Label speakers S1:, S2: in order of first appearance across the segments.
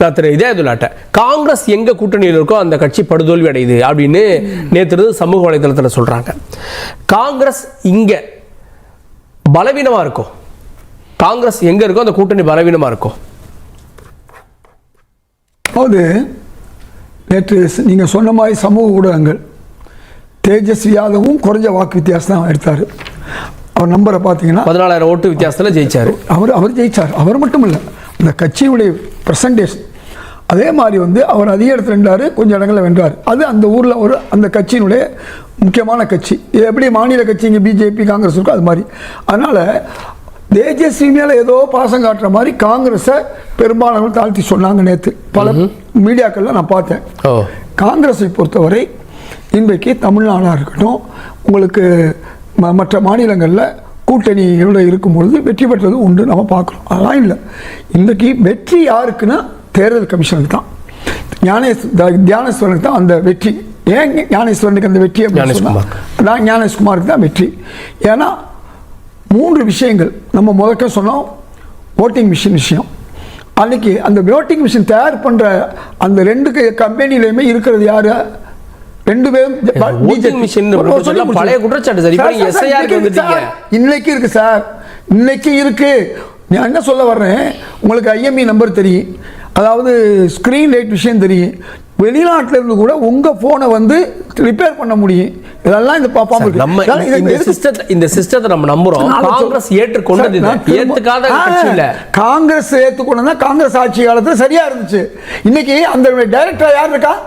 S1: நான் திரு இதயதுல்லாட்ட காங்கிரஸ் எங்க கூட்டணியில் இருக்கோ அந்த கட்சி படுதோல்வி அடையுது அப்படின்னு நேற்று சமூக வலைதளத்தில் சொல்றாங்க. காங்கிரஸ் இங்க பலவீனமா இருக்கும் காங்கிரஸ் எங்க இருக்கோ அந்த கூட்டணி பலவீனமா இருக்கும்
S2: அதாவது நேற்று ஸ்- நீங்க சொன்ன மாதிரி சமூக ஊடகங்கள் தேஜஸ்வி யாதவும் குறைஞ்ச வாக்கு வித்தியாசம் தான் எடுத்தார். அவர் நம்பரை பார்த்தீங்கன்னா
S1: பதினாலாயிரம் ஓட்டு வித்தியாசத்துல ஜெயிச்சாரு.
S2: அவர் அவர் ஜெயிச்சார். அவர் மட்டும் இல்லை அந்த கட்சியுடைய பிரசன்டேஷன் அதே மாதிரி வந்து அவர் அதிக இடத்துல நின்றாரு கொஞ்சம் இடங்களில் வென்றார். அது அந்த ஊரில் ஒரு அந்த கட்சியினுடைய முக்கியமான கட்சி. இது எப்படி மாநில கட்சி இங்கே பிஜேபி காங்கிரஸ் இருக்கோ அது மாதிரி. அதனால் தேஜஸ்வி மேலே ஏதோ பாசம் காட்டுற மாதிரி காங்கிரஸை பெரும்பாலானவர்கள் தாழ்த்தி சொன்னாங்க நேற்று பல மீடியாக்கள்ல நான் பார்த்தேன். காங்கிரஸை பொறுத்தவரை இன்றைக்கு தமிழ்நாடாக இருக்கட்டும் உங்களுக்கு ம- மற்ற மாநிலங்களில் கூட்டணியோட இருக்கும் பொழுது வெற்றி பெற்றது உண்டு நம்ம பார்க்குறோம் அதெல்லாம் இல்லை. இன்றைக்கி வெற்றி யாருக்குன்னா தேர்தல் கமிஷனுக்கு தான். ஞானேஸ் த- தியானேஸ்வரனுக்கு தான் அந்த வெற்றி. ஏன் ஞானேஸ்வரனுக்கு அந்த வெற்றி அப்படின்னு சொன்னா,
S1: ஞானேஷ்குமார்.
S2: நான் ஞானேஷ்குமாருக்கு தான் வெற்றி. ஏன்னா மூன்று விஷயங்கள் நம்ம முதல்ல சொன்னோம். ஓட்டிங் மிஷின் விஷயம். அன்னைக்கு அந்த ஓட்டிங் மிஷின் தயார் பண்ற அந்த ரெண்டு கம்பெனிலையுமே இருக்கிறது யாரு? ரெண்டு பேரும்
S1: பழைய. குற்றச்சாட்டு சார்.
S2: இன்னைக்கு இருக்கு. சார். இன்னைக்கு இருக்கு சார். இன்னைக்கு இருக்கு. நான் என்ன சொல்ல வர்றேன்? உங்களுக்கு ஐஎம்இ நம்பர் தெரியும். அதாவது ஸ்க்ரீன் லைட் விஷயம் தெரியும். வெளிநாட்டுல இருந்து கூட உங்க போனை வந்து ரிப்பேர் பண்ண முடியும். இதெல்லாம் இந்த பாப்பாம
S1: சார், நம்ம. இந்த- சிஸ்டத்தை இந்த சிஸ்டத்தை நம்ம நம்புறோம். காங்கிரஸ். ஏற்றுக்கொண்டது கட்சி இல்ல
S2: காங்கிரஸ் ஏத்துக்கொண்டா காங்கிரஸ் ஆட்சி காலத்துல சரியா இருந்துச்சு. இன்னைக்கு அந்த டைரக்டர் யார் இருக்கா?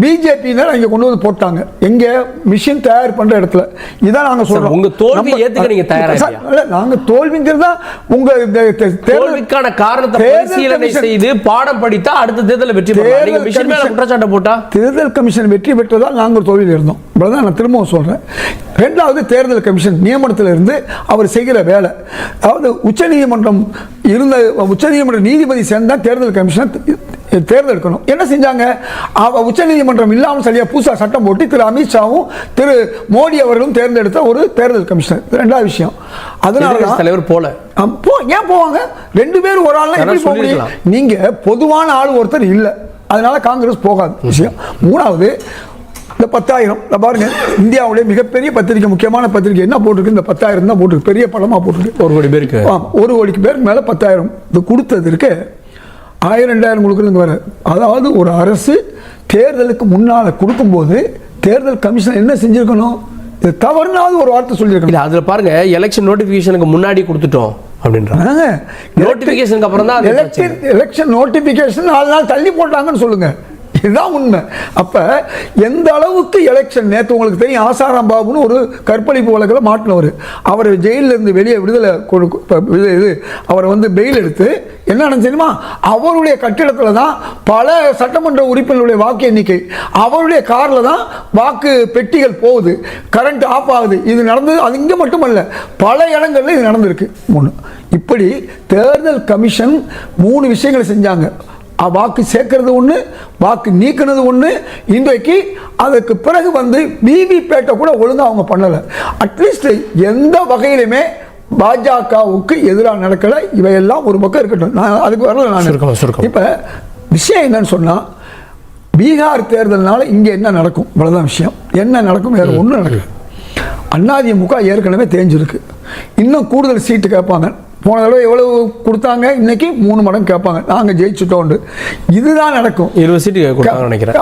S2: பிஜேபியினர் இங்க கொண்டு வந்து போட்டாங்க. எங்க மிஷின் தயார் பண்ற இடத்துல. இதான் நாங்க சொல்றோம்.
S1: உங்க தோல்வியை
S2: நம்ம-
S1: ஏத்துக்க நீங்க தயாரா
S2: சார்,
S1: இல்லையா?
S2: இல்ல, நாங்க தோல்விங்கிறதா உங்க இந்த தே- தேர்தல்
S1: தோல்விக்கான காரணத்தை பரிசீலனை செய்து பாடம் படித்தா அடுத்த தேர்தலில் வெற்றி பெறலாம்.
S2: தேர்தல்
S1: நீங்க மிஷின் மேல குற்றச்சாட்டை போட்டா?
S2: தேர்தல் கமிஷன் வெற்றி பெற்றதால் நாங்கள் தோல்வியில் இருந்தோம். இவ்வளவுதான் நான் திரும்பவும் சொல்றேன். ரெண்டாவது தேர்தல் கமிஷன் நியமனத்தில் இருந்து அவர் செய்கிற வேலை. அதாவது உச்சநீதிமன்றம் இருந்த உச்சநீதிமன்ற நீதிபதி சேர்ந்தா தேர்தல் கமிஷன் தேர்ந்தெடுக்கணும். என்ன செஞ்சாங்க? உச்சநீதிமன்றம் இல்லாமல் சரியா புதுசா சட்டம் போட்டு திரு அமித்ஷாவும் திரு மோடி அவர்களும் தேர்ந்தெடுத்த ஒரு தேர்தல் கமிஷனர். ரெண்டாவது விஷயம். அதனால
S1: தலைவர் போல.
S2: போ ஏன் போவாங்க? ரெண்டு பேரும் ஒரு ஆள்னா எப்படி போக முடியும்?
S1: சொல்லிருக்கலாம்.
S2: நீங்க பொதுவான ஆள் ஒருத்தர் இல்ல. அதனால காங்கிரஸ் போகாது. விஷயம். மூணாவது இந்த பத்தாயிரம் இந்த பாருங்க இந்தியாவுடைய மிகப்பெரிய பத்திரிக்கை முக்கியமான பத்திரிக்கை என்ன போட்டிருக்கு? இந்த பத்தாயிரம் தான் போட்டிருக்கு. பெரிய படமா போட்டிருக்கு.
S1: ஒரு கோடி பேருக்கு.
S2: ஒரு கோடிக்கு பேருக்கு மேல பத்தாயிரம் இது கொடுத்தது ஆயிரம் ரெண்டாயிரம் கொடுக்குறது வர அதாவது ஒரு அரசு தேர்தலுக்கு முன்னால கொடுக்கும்போது தேர்தல் கமிஷன் என்ன செஞ்சிருக்கணும்? இது தவறுனாவது ஒரு வார்த்தை சொல்லியிருக்கணும்
S1: இல்ல அதுல பாருங்க எலெக்ஷன் நோட்டிபிகேஷனுக்கு முன்னாடி கொடுத்துட்டோம் அப்படின்றாங்க. நோட்டிபிகேஷனுக்கு அப்புறம் தான்
S2: எலெக்ஷன் எலெக்ஷன் நோட்டிபிகேஷன் நாலு நாள் தள்ளி போட்டாங்கன்னு சொல்லுங்க. இதுதான் உண்மை. அப்போ எந்த அளவுக்கு எலெக்ஷன் நேற்று உங்களுக்கு தெரியும் ஆசாராம் பாபுன்னு ஒரு கற்பழிப்பு வழக்கில் மாட்டினவர். அவர் ஜெயிலில் இருந்து வெளியே விடுதலை கொடு- இது இது அவரை வந்து பெயில் எடுத்து என்ன நடந்துச்சு அவருடைய கட்டிடத்தில் தான் பல சட்டமன்ற உறுப்பினருடைய வாக்கு எண்ணிக்கை. அவருடைய காரில் தான் வாக்கு பெட்டிகள் போகுது. கரண்ட் ஆஃப் ஆகுது. இது நடந்தது அது இங்கே மட்டுமல்ல பல இடங்களில் இது நடந்திருக்கு. மூணு. இப்படி தேர்தல் கமிஷன் மூணு விஷயங்களை செஞ்சாங்க. வாக்கு சேர்க்கறது ஒன்று வாக்கு நீக்கினது ஒன்று இன்றைக்கு அதுக்கு பிறகு வந்து விவிபேட்டை கூட ஒழுங்கா அவங்க பண்ணலை. அட்லீஸ்ட் எந்த வகையிலுமே பாஜகவுக்கு எதிராக நடக்கலை. இவையெல்லாம் ஒரு பக்கம் இருக்கட்டும். நான் அதுக்கு வரல நான்.
S1: சுருக்கமா.
S2: இப்போ விஷயம் என்னன்னு சொன்னால் பீகார் தேர்தல்னால இங்கே என்ன நடக்கும்? இவ்வளோதான் விஷயம். என்ன நடக்கும்? வேறு ஒன்றும் நடக்கும் அதிமுக ஏற்கனவே தேஞ்சிருக்கு. இன்னும் கூடுதல் சீட்டு கேட்பாங்க. போன தடவை எவ்வளவு கொடுத்தாங்க? இன்னைக்கு மூணு மடங்கு கேட்பாங்க. நாங்கள் ஜெயிச்சுட்டோண்டு இதுதான் நடக்கும்.
S1: இருபது சீட்டு நினைக்கிறேன்.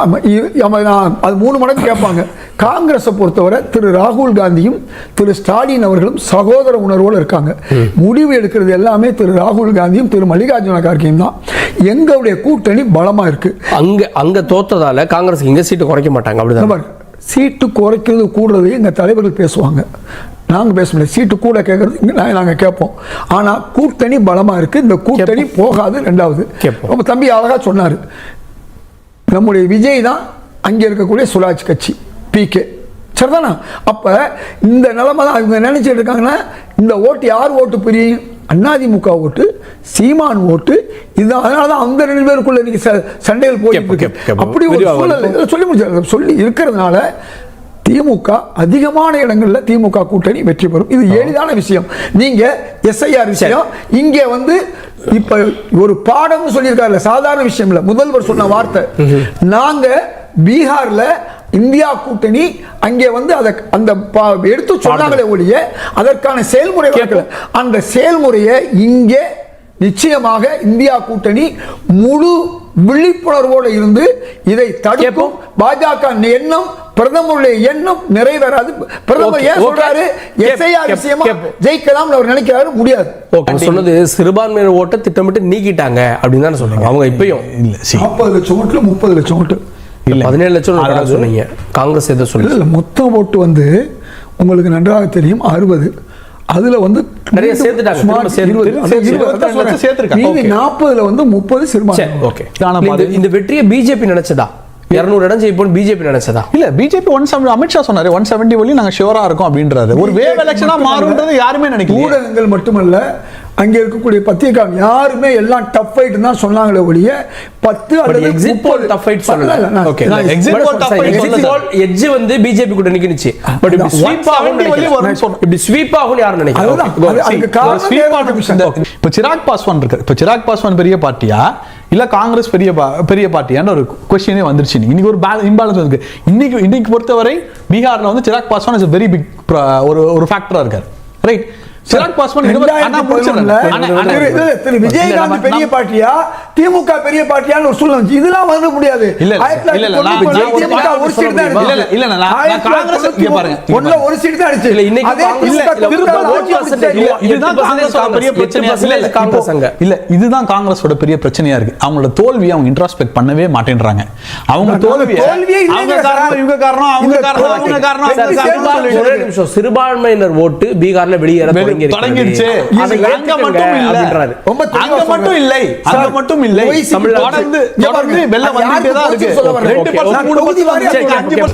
S2: அது மூணு மடங்கு கேட்பாங்க. காங்கிரஸை பொறுத்தவரை திரு ராகுல் காந்தியும் திரு ஸ்டாலின் அவர்களும் சகோதர உணர்வோடு இருக்காங்க. முடிவு எடுக்கிறது எல்லாமே திரு ராகுல் காந்தியும் திரு மல்லிகார்ஜுன கார்கேயும் தான். எங்களுடைய கூட்டணி பலமா இருக்கு.
S1: அங்க அங்க தோத்ததால காங்கிரஸ் இங்க சீட்டு குறைக்க மாட்டாங்க அப்படிதான்?
S2: சீட்டு குறைக்கிறது கூடுறது எங்கள் தலைவர்கள் பேசுவாங்க. நாங்கள் பேச முடியாது. சீட்டு கூட கேட்கறது நாங்கள் கேட்போம். ஆனால் கூட்டணி பலமாக இருக்குது இந்த கூட்டணி போகாது. ரெண்டாவது. நம்ம தம்பி அழகாக சொன்னார். நம்முடைய விஜய் தான் அங்கே இருக்கக்கூடிய சுராஜ் கட்சி. பிகே சரிதானா? அப்போ இந்த நிலைமை தான் அவங்க நினைச்சிட்டு இருக்காங்கன்னா இந்த ஓட்டு யார் ஓட்டு பிரியும்? அதிமுக ஓட்டு சீமான் ஓட்டு. இது அதனால தான் அந்த ரெண்டு பேருக்குள்ள இன்னைக்கு ச- சண்டைகள் போயிட்டு
S1: கேட்போம்,
S2: இருக்கு. அப்படி ஒரு சூழல் சொல்லி முடிச்சாரு சொல்லி இருக்கிறதுனால திமுக அதிகமான இடங்கள்ல திமுக கூட்டணி வெற்றி பெறும். இது எளிதான விஷயம். நீங்க எஸ்ஐஆர் விஷயம். இங்கே வந்து இப்ப ஒரு பாடம்னு சொல்லியிருக்காருல்ல சாதாரண விஷயம் இல்ல. முதல்வர் சொன்ன வார்த்தை. நாங்க பீகார்ல இந்தியா கூட்டணி அங்கே வந்து அதை அந்த எடுத்து சொன்னாங்களே ஒழிய அதற்கான செயல்முறை வரல. அந்த செயல்முறையை இங்கே நிச்சயமாக இந்தியா கூட்டணி முழு விழிப்புணர்வோடு இருந்து இதை தடுக்கும். பாஜக எண்ணம் பிரதமருடைய எண்ணம் நிறைவேறாது. பிரதமர் ஏன். சொல்றாரு? எஸ்ஐஆர் விஷயமா
S1: கேப்.
S2: ஜெயிக்கலாம்னு அவர் நினைக்கிறாரு முடியாது.
S1: சொன்னது சிறுபான்மையினர் ஓட்டை திட்டமிட்டு நீக்கிட்டாங்க அப்படின்னு தானே சொல்றாங்க அவங்க இப்பயும்.
S3: இல்ல
S2: நாற்பது லட்சம் ஓட்டுல முப்பது லட்சம் ஓட்டு.
S3: இல்ல.
S1: பதினேழு லட்சம் சொன்னீங்க. காங்கிரஸ் எதை
S2: இல்ல
S1: சொல்லி
S2: இல்ல மொத்த ஓட்டு வந்து உங்களுக்கு நன்றாக தெரியும் அறுபது. அதுல வந்து
S1: நிறைய சேர்த்துட்டாங்க.
S2: நாற்பதுல வந்து முப்பது சிறுபான்மை
S1: ஓகே இந்த வெற்றியை பிஜேபி நினைச்சதா? இருநூறு இடம் ஜெயிப்போம் பிஜேபி நினைச்சதா?
S3: இல்ல பிஜேபி ஒன் செவன்டி அமித்ஷா சொன்னாரு ஒன் செவன்டி வழி நாங்க ஷியோரா இருக்கோம் அப்படின்றாரு. ஒரு வேவ் எலெக்ஷனா மாறும்ன்றது யாருமே நினைக்கல
S2: ஊடகங்கள் மட்டுமல்ல அங்க இருக்கக்கூடிய பத்திரிகை யாருமே எல்லாம் டஃப் ஃபைட் தான் சொன்னாங்களே ஒழிய பத்து அல்லது
S1: எக்ஸிட் போல் டஃப் ஃபைட் சொல்லல. Okay
S3: exit poll tough fight
S1: exit
S3: சொல்லல.
S1: போல் எட்ஜ் வந்து பிஜேபி கூட நிக்கினுச்சு. பட் இப்படி. ஸ்வீப் ஆகும்
S3: 170 வழி வரும்னு சொன்னோம்.
S1: இப்படி ஸ்வீப் ஆகும் யாரும்
S2: அது- அதுக்கு காரணம் கமிஷன்.
S3: இந்த- இப்ப சிராக் பாஸ்வான் இருக்கு. இப்ப சிராக் பாஸ்வான் பெரிய பார்ட்டியா? இல்லை காங்கிரஸ் பெரிய பா- பெரிய பார்ட்டியான ஒரு கொஸ்டினே வந்துருச்சு இன்னைக்கு. ஒரு ஒரு இம்பேலன்ஸ் இருக்கு. இன்னைக்கு இன்னைக்கு பொறுத்தவரை பீகாரில் வந்து Chirag Paswan is very big ஒரு ஒரு ஃபேக்டராக இருக்கார். ரைட் சிராக் பாஸ்வான்
S2: திரு- விஜயகாந்த் பெரிய பார்ட்டியா திமுக பெரிய பார்ட்டியான்னு ஒரு சூழ்நிலை. இதெல்லாம் வந்து முடியாது. ஒரு சீட் தான் ஒண்ணுல ஒரு சீட் தான் அடிச்சு.
S1: இல்ல,
S3: இதுதான் காங்கிரஸோட பெரிய
S1: காங்கிரஸ்,
S3: பிரச்சனையா
S1: எட்டு
S3: இல்ல, இல்ல,
S1: percentage காங்கிரஸ் அங்க.
S3: இல்ல இதுதான் காங்கிரஸோட பெரிய பிரச்சனையா இருக்கு. அவங்களோட தோல்வியை அவங்க இன்ட்ராஸ்பெக்ட் பண்ணவே மாட்டேன்றாங்க. அவங்க
S2: இல்லைங்க
S3: அவங்க. காரணம் இவங்க காரணம் அவங்க காரணம்
S2: தோல்வி-
S3: அவங்க காரணம்.
S1: சிறுபான்மையினர் ஓட்டு பீகார்ல வெளியேற
S3: வெளி-
S1: தொடங்கி.
S3: தொடங்கிடுச்சு. அங்க மட்டும் இல்ல.
S2: ரொம்ப
S3: அங்க மட்டும். இல்லை. அங்க மட்டும் இல்லை. தொடர்ந்து தொடர்ந்து வெள்ளம் வந்துட்டே தான் இருக்கு.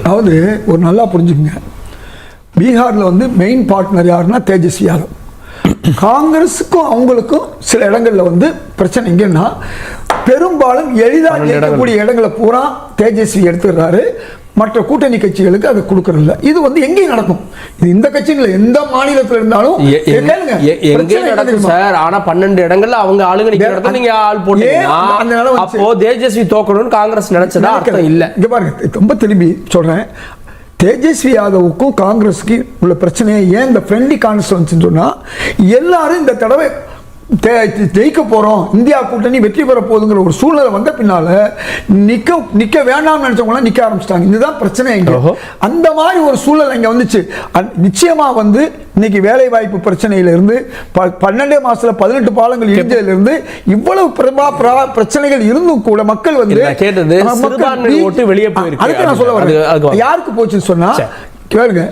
S2: அதாவது ஒரு நல்லா புரிஞ்சுக்கங்க. பீகார்ல வந்து மெயின் பார்ட்னர் யாருன்னா தேஜஸ்வி யாதவ். காங்கிரஸுக்கும் அவங்களுக்கும் சில இடங்கள்ல வந்து பிரச்சனை எங்கன்னா பெரும்பாலும் எளிதாக. இருக்கக்கூடிய இடங்களை பூரா தேஜஸ்வி எடுத்துடுறாரு. மற்ற கூட்டணி கட்சிகளுக்கு அதை கொடுக்கறதில்ல இது வந்து எங்கேயும் நடக்கும் இது இந்த கட்சியில் எந்த மாநிலத்தில் இருந்தாலும்
S1: எ- எ-
S2: கேளுங்க.
S1: எ- எங்கே
S2: பிரச்சனை என்ன
S1: நடக்கும்? சார் ஆனா பன்னெண்டு இடங்கள்ல அவங்க ஆளுங்க நீங்க ஆள் போட்டீங்கன்னா? அப்போ தேஜஸ்வி தோக்கணும்னு காங்கிரஸ் நினைச்சதா அர்த்தம் இல்ல
S2: இங்க பாருங்க ரொம்ப திரும்பி சொல்றேன் தேஜஸ்வி யாதவுக்கும் காங்கிரஸுக்கு உள்ள பிரச்சனையை ஏன் இந்த ஃப்ரெண்ட்லி கான்ஸ்டன்ஸ் சொன்னா எல்லாரும் இந்த தடவை ஜெயிக்க போறோம் இந்தியா கூட்டணி வெற்றி பெற போகுதுங்கிற ஒரு சூழ்நிலை வந்த பின்னால நிக்க நிக்க வேண்டாம்னு நினைச்சவங்க நிக்க ஆரம்பிச்சிட்டாங்க இதுதான் பிரச்சனை இங்க. அந்த மாதிரி ஒரு சூழல் இங்க வந்துச்சு அ- நிச்சயமா வந்து இன்னைக்கு வேலை வாய்ப்பு பிரச்சனையில இருந்து ப- பன்னெண்டே மாசத்துல பதினெட்டு பாலங்கள் இருந்து இவ்வளவு பிரபா பிரா- பிரச்சனைகள் இருந்தும் கூட மக்கள் வந்து
S1: கேட்டது வெளியே போயிருக்கு.
S2: அதுக்கு நான் சொல்ல வரேன். யாருக்கு போச்சுன்னு சொன்னா
S1: சரி.
S2: கேளுங்க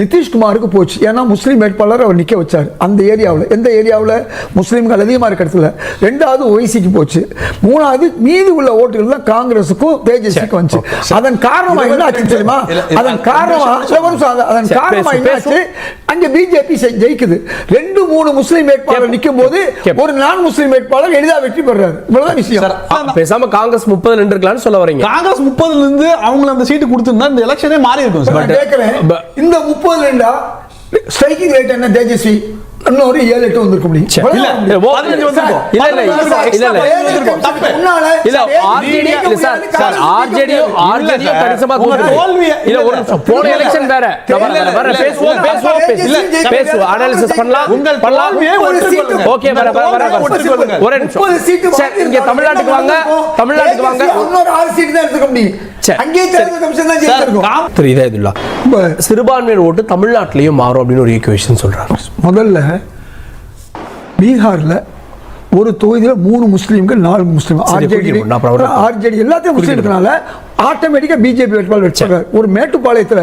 S2: நிதிஷ்குமாருக்கு போச்சு. ஏன்னா முஸ்லீம் வேட்பாளர் அவர் நிக்க வச்சார். அந்த ஏரியாவில் எந்த ஏரியாவில்? முஸ்லீம்கள் அதிகமாக இருக்க இடத்துல ரெண்டாவது ஒய்சிக்கு போச்சு. மூணாவது மீதி உள்ள ஓட்டுகள் தான் காங்கிரஸுக்கும் தேஜஸ்விக்கும் வந்துச்சு. அதன் காரணமா என்ன ஆச்சு தெரியுமா? அதன்
S3: அது-
S2: காரணமா
S3: அது-
S2: இல்ல, ஒரு நிமிஷம், அது- அதன்
S1: சரி,
S2: காரணமா
S1: பேசு,
S2: என்ன ஆச்சு அங்க பிஜேபி ஜெயிக்குது. ரெண்டு மூணு முஸ்லீம் வேட்பாளர். நிக்கும் போது. ஒரு நான் முஸ்லீம் வேட்பாளர் எளிதா வெற்றி பெறாரு. இவ்வளவுதான் விஷயம்.
S1: பேசாம காங்கிரஸ் முப்பது நின்றுக்கலாம்னு சொல்ல வரீங்க.
S3: காங்கிரஸ் முப்பதுல இருந்து அவங்கள அந்த சீட்டு கொடுத்திருந்தா இந்த எலெக்ஷனே மாறி இருக்கும் சார்
S2: நான் கேட்கிறேன். இந்த முப்பது ரெண்டா? ஸ்ட்ரைக்கிங் ரேட் என்ன தேஜஸ்வி? இன்னொரு ஏழு எட்டு வந்திருக்க. முடியும்
S1: போன எலெக்ஷன் வேற. பேசுவோம் பேசுவோம் பேசுவோம் அனாலிசிஸ் பண்ணலாம்
S3: உங்கள்
S1: பண்ணலாம். ஓகே வர வர வர. ஒரே நிமிஷம். இங்க தமிழ்நாட்டுக்கு வாங்க. தமிழ்நாட்டுக்கு வாங்க.
S2: இன்னொரு ஆறு தான் எடுத்துக்க முடியும்.
S1: சிறுபான்மையினர் ஓட்டு தமிழ்நாட்டிலையும் மாறும் அப்படின்னு ஒரு ஈக்குவேஷன் சொல்றாங்க.
S2: முதல்ல பீகார்ல ஒரு தொகுதியில மூணு முஸ்லீம்கள் நாலு முஸ்லீம். ஆர்ஜேடி. ஆர்ஜேடி எல்லாத்தையும் முஸ்லீம் இருக்கனால ஆட்டோமேட்டிக்கா பிஜேபி வேட்பாளர் வச்சாங்க ஒரு மேட்டுப்பாளையத்துல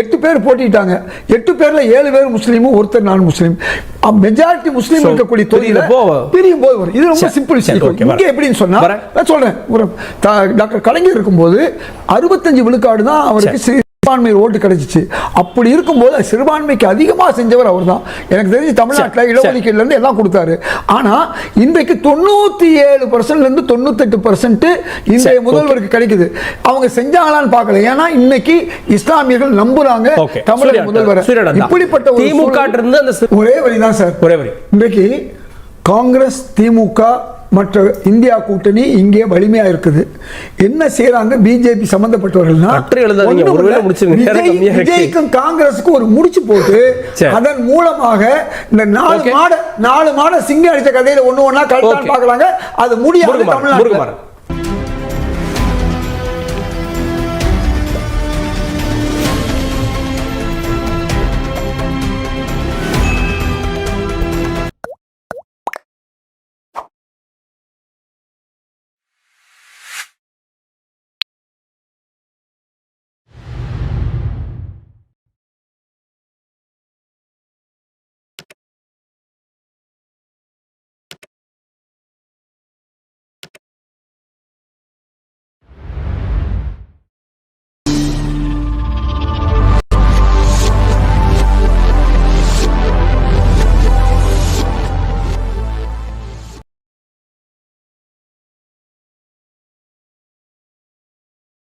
S2: எட்டு பேர் போட்டிட்டாங்க. எட்டு பேர்ல ஏழு பேர் முஸ்லீமும் ஒருத்தர் நான் முஸ்லீம். மெஜாரிட்டி முஸ்லீம் இருக்கக்கூடிய தொகுதியில பிரியும் போது வரும். இது ரொம்ப சிம்பிள் இங்க. எப்படின்னு சொன்னா
S1: வரேன்.
S2: நான் சொல்றேன். ஒரு டாக்டர் கலைஞர் இருக்கும்போது அறுபத்தஞ்சு விழுக்காடு தான் அவருக்கு சிறுபான்மை ஓட்டு கிடைச்சிச்சு. அப்படி இருக்கும்போது சிறுபான்மைக்கு அதிகமாக செஞ்சவர் அவர் தான் எனக்கு தெரிஞ்சு தமிழ்நாட்டில்
S1: சரி,
S2: இடஒதுக்கீடுல இருந்து எல்லாம் கொடுத்தாரு. ஆனா இன்றைக்கு தொண்ணூத்தி ஏழு பர்சன்ட்ல இருந்து தொண்ணூத்தெட்டு பர்சன்ட் இன்றைய முதல்வருக்கு கிடைக்குது. அவங்க செஞ்சாங்களான்னு பார்க்கல. ஏன்னா இன்னைக்கு இஸ்லாமியர்கள் நம்புறாங்க. தமிழக முதல்வர். இப்படிப்பட்ட
S1: திமுக
S2: ஒரே வழிதான் சார்.
S1: ஒரே வரி
S2: இன்றைக்கு காங்கிரஸ் திமுக மற்ற இந்தியா கூட்டணி இங்கே வலிமையா இருக்குது என்ன செய்யறாங்க பிஜேபி
S1: இருக்கு.
S2: விஜய்க்கும் காங்கிரஸுக்கும் ஒரு முடிச்சு போட்டு. அதன் மூலமாக இந்த நாலு. மாட நாலு மாட சிங்க அடிச்ச கதையில ஒண்ணு கழட்டான்னு
S1: Okay.
S2: பாக்குறாங்க அது முடியாது
S1: முருகுமாறன்